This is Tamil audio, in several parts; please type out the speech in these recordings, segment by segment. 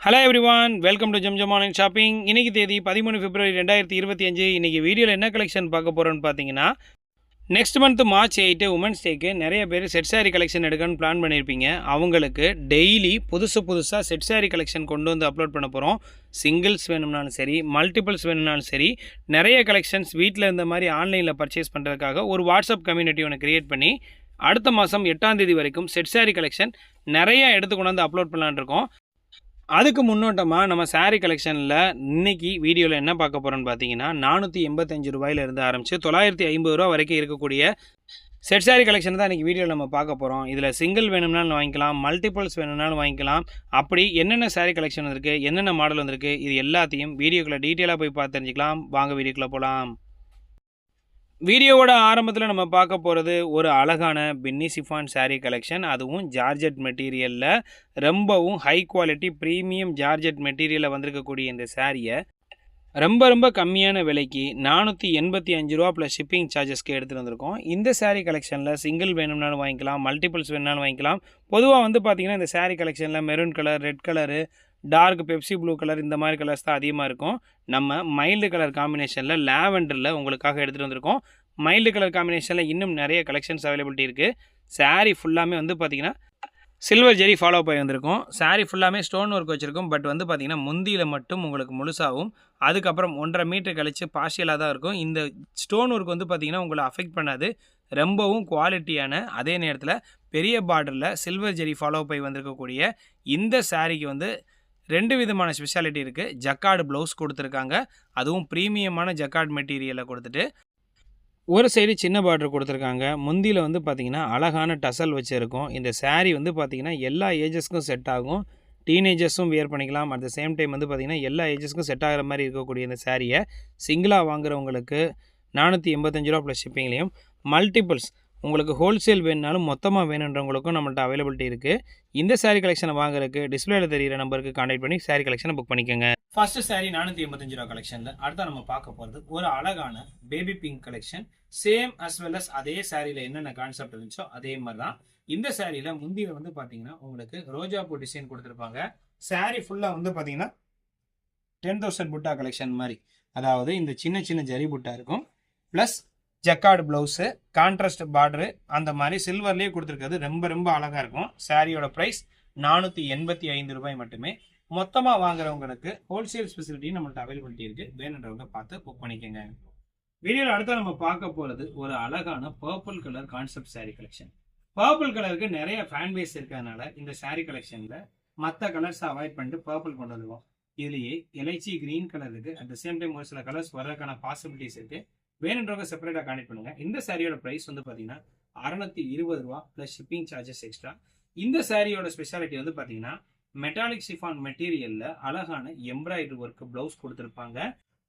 Hello everyone welcome to Zamzam online shopping இன்னைக்கு தேதி பதிமூணு பிப்ரவரி ரெண்டாயிரத்தி இருபத்தி அஞ்சு. இன்றைக்கி வீடியோவில் என்ன கலெக்ஷன் பார்க்க போகிறோன்னு பார்த்தீங்கன்னா next month March eight women's டேக்கு நிறைய பேர் செட் saree கலெக்ஷன் எடுக்கணும்னு பிளான் பண்ணியிருப்பீங்க அவங்களுக்கு டெய்லி புதுசு புதுசாக செட் saree கலெக்ஷன் கொண்டு வந்து அப்லோட் பண்ண போகிறோம் சிங்கிள்ஸ் வேணும்னாலும் சரி மல்டிபிள்ஸ் வேணும்னாலும் சரி நிறைய கலெக்ஷன்ஸ் வீட்டில் இருந்த மாதிரி ஆன்லைனில் பர்ச்சேஸ் பண்ணுறதுக்காக ஒரு வாட்ஸ்அப் கம்யூனிட்டி ஒன்று கிரியேட் பண்ணி அடுத்த மாதம் எட்டாம் தேதி வரைக்கும் செட் saree கலெக்ஷன் நிறைய எடுத்து கொண்டாந்து அப்லோட் பண்ணலான் இருக்கோம். அதுக்கு முன்னோட்டமாக நம்ம சாரீ கலெக்ஷனில் இன்னைக்கு வீடியோவில் என்ன பார்க்க போகிறோன்னு பார்த்தீங்கன்னா நானூற்றி எண்பத்தஞ்சு ரூபாயிலிருந்து ஆரம்பித்து தொள்ளாயிரத்தி ஐம்பது ரூபா வரைக்கும் இருக்கக்கூடிய செட் சாரி கலெக்ஷன் தான் இன்றைக்கி வீடியோவில் நம்ம பார்க்க போகிறோம் இதில் சிங்கிள் வேணும்னாலும் வாங்கிக்கலாம் மல்டிபிள்ஸ் வேணும்னாலும் வாங்கிக்கலாம். அப்படி என்னென்ன சாரீ கலெக்ஷன் வந்திருக்கு என்னென்ன மாடல் வந்திருக்கு இது எல்லாத்தையும் வீடியோக்குள்ளே டீட்டெயிலாக போய் பார்த்து தெரிஞ்சுக்கலாம். வாங்க வீடியோக்குள்ளே போகலாம் வீடியோவோட ஆரம்பத்தில் நம்ம பார்க்க போகிறது ஒரு அழகான பின்னி சிஃபான் சாரீ கலெக்ஷன் அதுவும் ஜார்ஜெட் மெட்டீரியலில் ரொம்பவும் ஹை குவாலிட்டி ப்ரீமியம் ஜார்ஜெட் மெட்டீரியலில் வந்திருக்கக்கூடிய இந்த சாரியை ரொம்ப ரொம்ப கம்மியான விலைக்கு நானூற்றி எண்பத்தி அஞ்சு ரூபா ப்ளஸ் ஷிப்பிங் சார்ஜஸ்க்கு எடுத்துகிட்டு வந்திருக்கோம். இந்த சாரீ கலெக்ஷனில் சிங்கிள் வேணும்னாலும் வாங்கிக்கலாம் மல்டிபிள்ஸ் வேணும்னாலும் வாங்கிக்கலாம். பொதுவாக வந்து பார்த்திங்கன்னா இந்த சாரீ கலெக்ஷனில் maroon colour red colour dark Pepsi blue colour இந்த மாதிரி கலர்ஸ் தான் அதிகமாக இருக்கும். நம்ம மைல்டு கலர் காம்பினேஷனில் லேவெண்டரில் உங்களுக்காக எடுத்துகிட்டு வந்திருக்கோம். மைல்டு கலர் காம்பினேஷனில் இன்னும் நிறைய கலெக்ஷன்ஸ் அவைலபிலிட்டி இருக்குது saree ஃபுல்லாமே வந்து பார்த்திங்கன்னா சில்வர் ஜெரி ஃபாலோ பண்ணி வந்திருக்கும். saree ஃபுல்லாமே ஸ்டோன் ஒர்க் வச்சுருக்கும். பட் வந்து பார்த்திங்கன்னா முந்தியில் மட்டும் உங்களுக்கு முழுசாகவும் அதுக்கப்புறம் ஒன்றரை மீட்டர் கழித்து பார்ஷியலாக தான் இருக்கும். இந்த ஸ்டோன் ஒர்க் வந்து பார்த்திங்கன்னா உங்களை அஃபெக்ட் பண்ணாது. ரொம்பவும் குவாலிட்டியான அதே நேரத்தில் பெரிய பார்டரில் சில்வர் ஜெரி ஃபாலோ பண்ணி வந்திருக்கக்கூடிய இந்த சாரீக்கு வந்து ரெண்டு விதமான ஸ்பெஷாலிட்டி இருக்குது ஜக்கார்டு ப்ளவுஸ் கொடுத்துருக்காங்க. அதுவும் ப்ரீமியமான ஜக்கார்டு மெட்டீரியலை கொடுத்துட்டு ஒரு சைடு சின்ன பார்டர் கொடுத்துருக்காங்க. முந்தியில் வந்து பார்த்திங்கன்னா அழகான டசல் வச்சுருக்கும். இந்த சாரீ வந்து பார்த்திங்கன்னா எல்லா ஏஜஸ்க்கும் செட் ஆகும். டீனேஜர்ஸும் வியர் பண்ணிக்கலாம். அட் த சேம் டைம் வந்து பார்த்திங்கன்னா எல்லா ஏஜஸ்க்கும் செட் ஆகிற மாதிரி இருக்கக்கூடிய இந்த சாரியை சிங்கிளாக வாங்குறவங்களுக்கு நானூற்றி எண்பத்தஞ்சு ரூபா ப்ளஸ் ஷிப்பிங்லேயும் மல்டிபிள்ஸ் உங்களுக்கு ஹோல்சேல் வேணுனாலும் மொத்தமாக வேணுன்றவங்களுக்கும் நம்மள்ட்ட அவைலபிலிட்டி இருக்குது இந்த சாரீ கலெக்ஷனை வாங்குறதுக்கு டிஸ்பிளேல தெரியிற நம்பருக்கு கான்டாக்ட் பண்ணி சாரீ கலெக்ஷனை புக் பண்ணிக்கோங்க. ஃபர்ஸ்ட் சாரீ நானூற்றி எண்பத்தஞ்சு ரூபா கலெக்ஷனில் அடுத்த நம்ம பார்க்க போகிறது ஒரு அழகான baby pink collection same as well as அதே சாரியில் என்னென்ன கான்செப்ட் இருந்துச்சோ அதே மாதிரி தான் இந்த சாரியில் முந்தியில் வந்து பார்த்தீங்கன்னா உங்களுக்கு ரோஜா பூ டிசைன் கொடுத்துருப்பாங்க. சாரீ ஃபுல்லாக வந்து பார்த்தீங்கன்னா டென் தௌசண்ட் புட்டா கலெக்ஷன் மாதிரி. அதாவது இந்த சின்ன சின்ன ஜரி புட்டா இருக்கும். Plus jacquard blouse contrast border அந்த மாதிரி சில்வர்லேயே கொடுத்துருக்கிறது. ரொம்ப ரொம்ப அழகாக இருக்கும். சாரியோட ப்ரைஸ் நானூற்றி எண்பத்தி ஐந்து ரூபாய் மட்டுமே. மொத்தமாக வாங்குறவங்களுக்கு ஹோல்சேல் ஃபெசிலிட்டி நம்மள்ட்ட அவைலபிலிட்டி இருக்குது வேணுன்றவங்க பார்த்து புக் பண்ணிக்கோங்க. வீடியோவில் அடுத்த நம்ம பார்க்க போகிறது ஒரு அழகான purple colour concept saree collection purple கலருக்கு நிறைய ஃபேன் பேஸ் இருக்கிறதுனால இந்த சாரீ கலெக்ஷனில் மற்ற கலர்ஸ் அவாய்ட் பண்ணிட்டு பர்பிள் கொண்டு வருவோம் இதுலேயே எலைச்சி கிரீன் கலர் இருக்குது அட் த சேம் டைம் ஒரு சில கலர்ஸ் வர்றதுக்கான பாசிபிலிட்டிஸ் இருக்குது வேணுன்றவங்க செப்பரேட்டாக கனெக்ட் பண்ணுங்க. இந்த சாரியோட ப்ரைஸ் வந்து பார்த்தீங்கன்னா அறநூத்தி இருபது ரூபா ப்ளஸ் ஷிப்பிங் சார்ஜஸ் எக்ஸ்ட்ரா இந்த சாரியோட ஸ்பெஷாலிட்டி வந்து பார்த்தீங்கன்னா மெட்டாலிக் சிஃபான் மெட்டீரியலில் அழகான எம்ப்ராய்டரி ஒர்க் ப்ளவுஸ் கொடுத்துருப்பாங்க.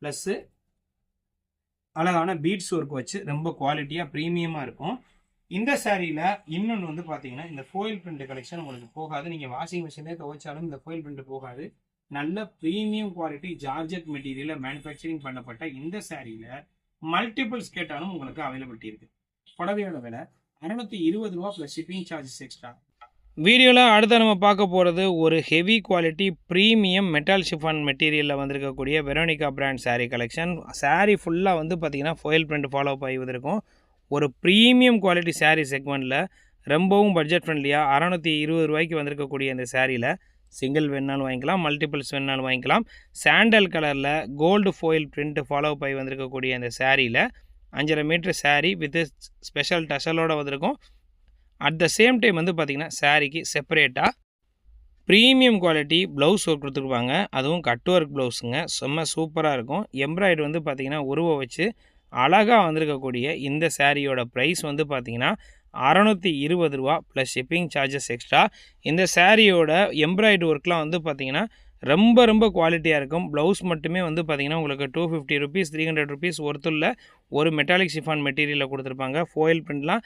ப்ளஸ்ஸு அழகான பீட்ஸ் ஒர்க் வச்சு ரொம்ப குவாலிட்டியாக ப்ரீமியமாக இருக்கும். இந்த சாரியில் இன்னொன்று வந்து பார்த்தீங்கன்னா இந்த ஃபோயில் பிரிண்ட் கலெக்ஷன் உங்களுக்கு போகாது. நீங்கள் வாஷிங் மிஷினே துவைச்சாலும் இந்த ஃபோயில் பிரிண்ட் போகாது. நல்ல ப்ரீமியம் குவாலிட்டி ஜார்ஜெட் மெட்டீரியலில் மேனுஃபேக்சரிங் பண்ணப்பட்ட இந்த சாரியில் மல்டிபிள் ஸ்கேட்டாலும் உங்களுக்கு அவைலபிலிட்டி இருக்குது புடவையோட விலை அறநூற்றி இருபது ரூபா ப்ளஸ் ஷிப்பிங் சார்ஜஸ் எக்ஸ்ட்ரா வீடியோவில் அடுத்து நம்ம பார்க்க போகிறது ஒரு heavy quality premium metal chiffon மெட்டீரியலில் வந்திருக்கக்கூடிய Veronica brand saree collection saree ஃபுல்லாக வந்து பார்த்திங்கன்னா ஃபோயில் பிரிண்ட் ஃபாலோ ஆகி வந்திருக்கும். ஒரு ப்ரீமியம் குவாலிட்டி சாரீ செக்மெண்ட்டில் ரொம்பவும் பட்ஜெட் ஃப்ரெண்ட்லியாக அறநூற்றி இருபது ரூபாய்க்கு வந்திருக்கக்கூடிய இந்த சாரியில் சிங்கிள் வேணாலும் வாங்கிக்கலாம் மல்டிபிள்ஸ் வேணாலும் வாங்கிக்கலாம். சாண்டல் கலரில் கோல்டு ஃபோயில் பிரிண்ட் ஃபாலோ பண்ணி வந்திருக்கக்கூடிய அந்த சாரியில் அஞ்சரை மீட்ரு சாரீ வித் ஸ்பெஷல் டசலோட வந்திருக்கும். அட் த சேம் டைம் வந்து பார்த்திங்கன்னா சாரீக்கு செப்பரேட்டாக ப்ரீமியம் குவாலிட்டி ப்ளவுஸ் ஒர்க் கொடுத்துருப்பாங்க. அதுவும் கட் ஒர்க் ப்ளவுஸுங்க செம்ம சூப்பராக இருக்கும். எம்ப்ராய்டு வந்து பார்த்திங்கன்னா உருவ வச்சு அழகாக வந்திருக்கக்கூடிய இந்த சாரியோட ப்ரைஸ் வந்து பார்த்திங்கன்னா அறநூற்றி இருபது ரூபா ப்ளஸ் ஷிப்பிங் சார்ஜஸ் எக்ஸ்ட்ரா இந்த சாரியோட எம்ப்ராய்டு ஒர்க்லாம் வந்து பார்த்திங்கன்னா ரொம்ப ரொம்ப குவாலிட்டியாக இருக்கும். ப்ளவுஸ் மட்டுமே வந்து பார்த்திங்கன்னா உங்களுக்கு two fifty rupees three hundred rupees ஒருத்துள்ள ஒரு மெட்டாலிக் ஷிஃபான் மெட்டீரியலில் கொடுத்துருப்பாங்க. ஃபோயில் பிரிண்ட்லாம்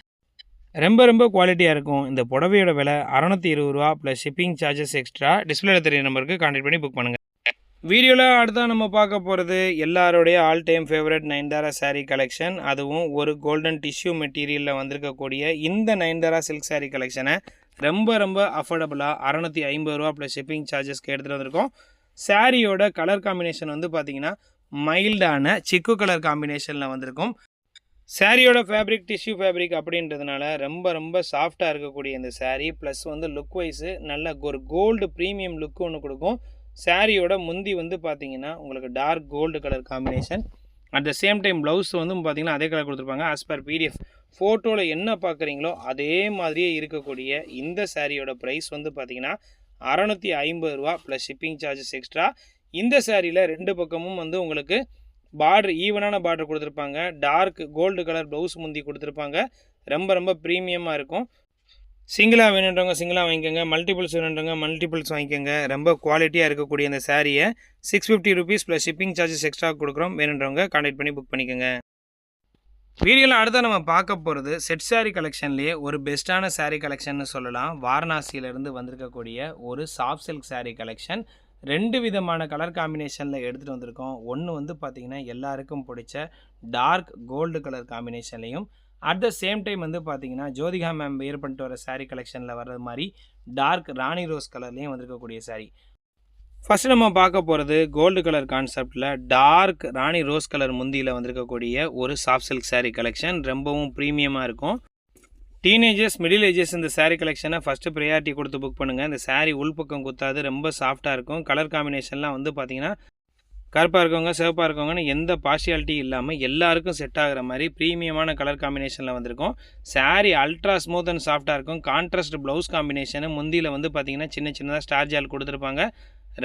ரொம்ப ரொம்ப குவாலிட்டியாக இருக்கும். இந்த புடவையோட விலை அறநூற்றி இருபது ரூபா ப்ளஸ் ஷிப்பிங் சார்ஜஸ் எக்ஸ்ட்ரா டிஸ்பிளேல தெரிய நம்பருக்கு கான்டெக்ட் பண்ணி புக் பண்ணுங்கள் வீடியோவில் அடுத்தா நம்ம பார்க்க போகிறது எல்லாருடைய all time favourite Nayanthara saree collection அதுவும் ஒரு கோல்டன் டிஷ்யூ மெட்டீரியலில் வந்திருக்கக்கூடிய இந்த நைன்தாரா சில்க் சாரீ கலெக்ஷனை ரொம்ப ரொம்ப அஃபோர்டபுளாக அறநூற்றி ஐம்பது ரூபா ப்ளஸ் ஷிப்பிங் சார்ஜஸ்க்கு எடுத்துகிட்டு வந்திருக்கோம். சாரியோட கலர் காம்பினேஷன் வந்து பார்த்தீங்கன்னா மைல்டான சிக்கு கலர் காம்பினேஷனில் வந்திருக்கும். சாரியோட ஃபேப்ரிக் டிஷ்யூ ஃபேப்ரிக் அப்படின்றதுனால ரொம்ப ரொம்ப சாஃப்டாக இருக்கக்கூடிய இந்த சாரீ ப்ளஸ் வந்து லுக் வைஸு நல்ல ஒரு கோல்டு ப்ரீமியம் லுக் ஒன்று கொடுக்கும். சாரியோட முந்தி வந்து பார்த்தீங்கன்னா உங்களுக்கு dark gold colour combination at the same time blouse வந்து பார்த்தீங்கன்னா அதே கலர் கொடுத்துருப்பாங்க. ஆஸ் பர் பிடிஎஃப் ஃபோட்டோவில் என்ன பார்க்குறீங்களோ அதே மாதிரியே இருக்கக்கூடிய இந்த சாரியோட ப்ரைஸ் வந்து பார்த்தீங்கன்னா அறநூற்றி ஐம்பது ரூபா ப்ளஸ் ஷிப்பிங் சார்ஜஸ் எக்ஸ்ட்ரா இந்த சாரியில் ரெண்டு பக்கமும் வந்து உங்களுக்கு பார்டர் ஈவனான பார்டர் கொடுத்துருப்பாங்க. டார்க் கோல்டு கலர் ப்ளவுஸ் முந்தி கொடுத்துருப்பாங்க. ரொம்ப ரொம்ப ப்ரீமியமாக இருக்கும். சிங்கிளாக வேணுன்றவங்க சிங்கிளாக வாங்கிக்கோங்க. மல்டிபிள்ஸ் வேணுன்றவங்க மல்டிபிள்ஸ் வாங்கிக்கோங்க. ரொம்ப குவாலிட்டியாக இருக்கக்கூடிய இந்த சாரியை six fifty rupees plus shipping charges extra கொடுக்குறோம். வேணுன்றவங்க கான்டாக்ட் பண்ணி புக் பண்ணிக்கோங்க. வீடியோவில் அடுத்த நம்ம பார்க்க போகிறது செட் சாரீ கலெக்ஷன்லேயே ஒரு பெஸ்ட்டான சாரீ கலெக்ஷன்னு சொல்லலாம். வாரணாசியிலேருந்து வந்திருக்கக்கூடிய ஒரு சாஃப்ட் சில்க் சாரீ கலெக்ஷன் ரெண்டு விதமான கலர் காம்பினேஷனில் எடுத்துகிட்டு வந்திருக்கோம். ஒன்று வந்து பார்த்திங்கன்னா எல்லாருக்கும் பிடிச்ச டார்க் கோல்டு கலர் காம்பினேஷன்லேயும் அட் த சேம் டைம் வந்து பார்த்தீங்கன்னா ஜோதிகா மேம் வியர் பண்ணிட்டு வர சாரீ கலெக்ஷனில் வர்றது மாதிரி டார்க் ராணி ரோஸ் கலர்லேயும் வந்திருக்கக்கூடிய சாரீ ஃபஸ்ட்டு நம்ம பார்க்க போகிறது கோல்டு கலர் கான்செப்டில் டார்க் ராணி ரோஸ் கலர் முந்தியில் வந்திருக்கக்கூடிய ஒரு சாஃப்ட் சில்க் சாரீ கலெக்ஷன் ரொம்பவும் ப்ரீமியமாக இருக்கும். டீனேஜர்ஸ் மிடில் ஏஜஸ் இந்த சாரீ கலெக்ஷனை ஃபஸ்ட்டு ப்ரையாரிட்டி கொடுத்து புக் பண்ணுங்கள் இந்த சாரீ உள்பக்கம் குத்தாது ரொம்ப சாஃப்டாக இருக்கும். கலர் காம்பினேஷன்லாம் வந்து பார்த்திங்கன்னா கருப்பாக இருக்கவங்க சிவப்பாக இருக்கவங்கன்னு எந்த பார்ஷியாலிட்டி இல்லாமல் எல்லாருக்கும் செட் ஆகிற மாதிரி ப்ரீமியமான கலர் காம்பினேஷனில் வந்திருக்கும். saree அல்ட்ரா ஸ்மூத் அண்ட் சாஃப்டாக இருக்கும். கான்ட்ராஸ்ட் ப்ளவுஸ் காம்பினேஷனு முந்தியில் வந்து பார்த்திங்கன்னா சின்ன சின்னதாக ஸ்டார் ஜால் கொடுத்துருப்பாங்க.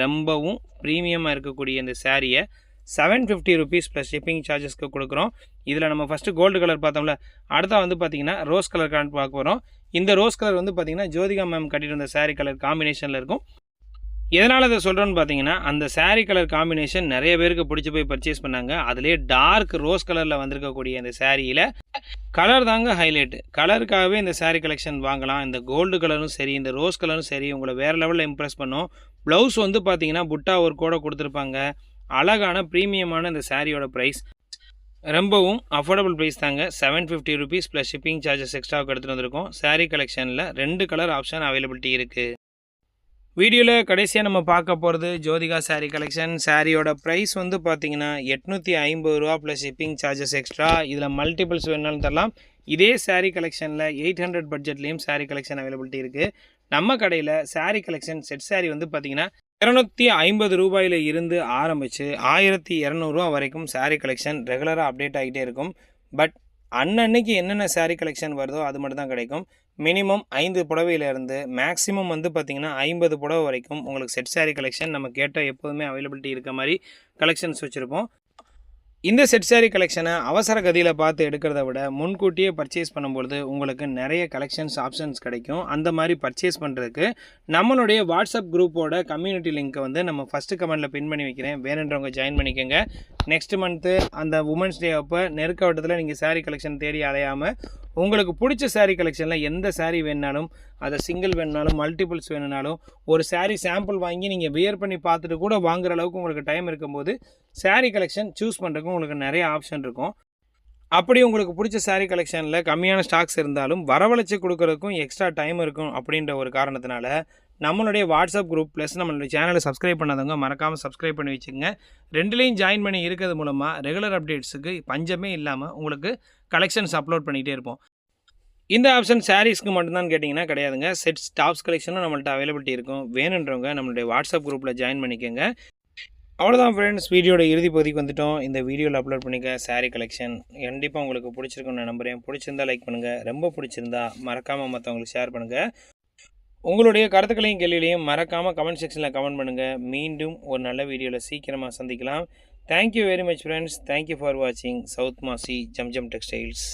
ரொம்பவும் ப்ரீமியமாக இருக்கக்கூடிய இந்த சாரியை seven fifty rupees plus shipping சார்ஜஸ்க்கு கொடுக்குறோம். இதில் நம்ம ஃபஸ்ட்டு கோல்டு கலர் பார்த்தோம்ல அடுத்தா வந்து பார்த்தீங்கன்னா ரோஸ் கலர் கான் பார்க்க போகிறோம் இந்த ரோஸ் கலர் வந்து பார்த்திங்கன்னா ஜோதிகா மேம் கட்டிட்டு இருந்த saree கலர் காம்பினேஷனில் இருக்கும். எதனால் அதை சொல்கிறேன்னு பார்த்தீங்கன்னா அந்த சாரீ கலர் காம்பினேஷன் நிறைய பேருக்கு பிடிச்சி போய் பர்ச்சேஸ் பண்ணாங்க. அதுலேயே டார்க் ரோஸ் கலரில் வந்திருக்கக்கூடிய அந்த சாரியில் கலர் தாங்க ஹைலைட்டு கலருக்காகவே இந்த சாரீ கலெக்ஷன் வாங்கலாம். இந்த கோல்டு கலரும் சரி இந்த ரோஸ் கலரும் சரி உங்களை வேறு லெவலில் இம்ப்ரெஸ் பண்ணும். ப்ளவுஸ் வந்து பார்த்தீங்கன்னா புட்டா ஒர்க்கோட கொடுத்துருப்பாங்க. அழகான ப்ரீமியமான இந்த சாரியோட ப்ரைஸ் ரொம்பவும் அஃபோர்டபுள் ப்ரைஸ் தாங்க. Seven fifty rupees plus shipping charges எக்ஸ்ட்ராவுக்கு எடுத்துகிட்டு வந்திருக்கோம். சாரீ கலெக்ஷனில் ரெண்டு கலர் ஆப்ஷன் அவைலபிலிட்டி இருக்குது வீடியோவில் கடைசியாக நம்ம பார்க்க போகிறது ஜோதிகா சாரீ கலெக்ஷன் சாரியோட ப்ரைஸ் வந்து பார்த்தீங்கன்னா எட்நூற்றி ஐம்பது ரூபா ப்ளஸ் ஷிப்பிங் சார்ஜஸ் எக்ஸ்ட்ரா இதில் மல்டிபிள்ஸ் வேணாலும் தரலாம். இதே சாரீ கலெக்ஷனில் எயிட் ஹண்ட்ரட் பட்ஜெட்லேயும் சாரீ கலெக்ஷன் அவைலபிலிட்டி இருக்குது நம்ம கடையில் சாரீ கலெக்ஷன் செட் சாரீ வந்து பார்த்தீங்கன்னா இரநூத்தி ஐம்பது ரூபாயில் இருந்து ஆரம்பித்து ஆயிரத்தி இரநூறுவா வரைக்கும் சாரீ கலெக்ஷன் ரெகுலராக அப்டேட் ஆகிட்டே இருக்கும். பட் அன்னன்னைக்கு என்னென்ன சாரீ கலெக்ஷன் வருதோ அது மட்டும் தான் கிடைக்கும். மினிமம் ஐந்து புடவையிலேருந்து மேக்ஸிமம் வந்து பார்த்திங்கன்னா ஐம்பது புடவை வரைக்கும் உங்களுக்கு செட் சாரீ கலெக்ஷன் நம்ம கேட்ட எப்போதுமே அவைலபிலிட்டி இருக்க மாதிரி கலெக்ஷன்ஸ் வச்சுருப்போம். இந்த செட் சாரீ கலெக்ஷனை அவசர கதியில் பார்த்து எடுக்கிறத விட முன்கூட்டியே பர்ச்சேஸ் பண்ணும்பொழுது உங்களுக்கு நிறைய கலெக்ஷன்ஸ் ஆப்ஷன்ஸ் கிடைக்கும். அந்த மாதிரி பர்ச்சேஸ் பண்ணுறதுக்கு நம்மளுடைய வாட்ஸ்அப் குரூப்போட கம்யூனிட்டி லிங்க்கை வந்து நம்ம ஃபஸ்ட்டு கமெண்ட்டில் பின் பண்ணி வைக்கிறேன். வேணுன்றவங்க ஜாயின் பண்ணிக்கோங்க. நெக்ஸ்ட் மந்த்து அந்த உமன்ஸ் டே அப்போ நெருக்க வட்டத்தில் நீங்கள் சாரீ கலெக்ஷன் தேடி அலையாமல் உங்களுக்கு பிடிச்ச சாரீ கலெக்ஷனில் எந்த சாரீ வேணுனாலும் அதை சிங்கிள் வேணுனாலும் மல்டிபிள்ஸ் வேணுனாலும் ஒரு சாரீ சாம்பிள் வாங்கி நீங்கள் வியர் பண்ணி பார்த்துட்டு கூட வாங்குற அளவுக்கு உங்களுக்கு டைம் இருக்கும்போது சாரீ கலெக்ஷன் சூஸ் பண்ணுறதுக்கு உங்களுக்கு நிறைய ஆப்ஷன் இருக்கும். அப்படி உங்களுக்கு பிடிச்ச சாரீ கலெக்ஷனில் கம்மியான ஸ்டாக்ஸ் இருந்தாலும் வரவழைச்சி கொடுக்குறதுக்கும் எக்ஸ்ட்ரா டைம் இருக்கும் அப்படின்ற ஒரு காரணத்தினால நம்மளுடைய வாட்ஸ்அப் குரூப் ப்ளஸ் நம்மளுடைய சேனலை சப்ஸ்கிரைப் பண்ணாதவங்க மறக்காமல் சப்ஸ்கிரைப் பண்ணி வச்சுக்கோங்க. ரெண்டுலேயும் ஜாயின் பண்ணி இருக்கிறது மூலமாக ரெகுலர் அப்டேட்ஸுக்கு பஞ்சமே இல்லாமல் உங்களுக்கு கலெக்ஷன்ஸ் அப்லோட் பண்ணிகிட்டே இருப்போம். இந்த ஆப்ஷன் சாரீஸ்க்கு மட்டும்தான் கேட்டிங்கன்னா கிடையாதுங்க. செட் ஸ்டாப்ஸ் கலெக்ஷனும் நம்மள்ட்ட அவைலபிலிட்டி இருக்கும். வேணுன்றவங்க நம்மளுடைய வாட்ஸ்அப் குரூப்பில் ஜாயின் பண்ணிக்கோங்க. அவ்வளோதான் ஃப்ரெண்ட்ஸ் வீடியோட இறுதி பகுதிக்கு வந்துட்டோம். இந்த வீடியோவில் அப்லோட் பண்ணிக்க சாரீ கலெக்ஷன் கண்டிப்பாக உங்களுக்கு பிடிச்சிருக்குன்னு நான் நம்புகிறேன் பிடிச்சிருந்தா லைக் பண்ணுங்கள் ரொம்ப பிடிச்சிருந்தா மறக்காமல் மற்றவங்களுக்கு ஷேர் பண்ணுங்கள் உங்களுடைய கருத்துக்களையும் கேள்விகளையும் மறக்காமல் கமெண்ட் செக்ஷனில் கமெண்ட் பண்ணுங்கள் மீண்டும் ஒரு நல்ல வீடியோவில் சீக்கிரமாக சந்திக்கலாம். Thank you very much friends thank you for வாட்சிங் சவுத் மாசி ஜம்ஜம் டெக்ஸ்டைல்ஸ்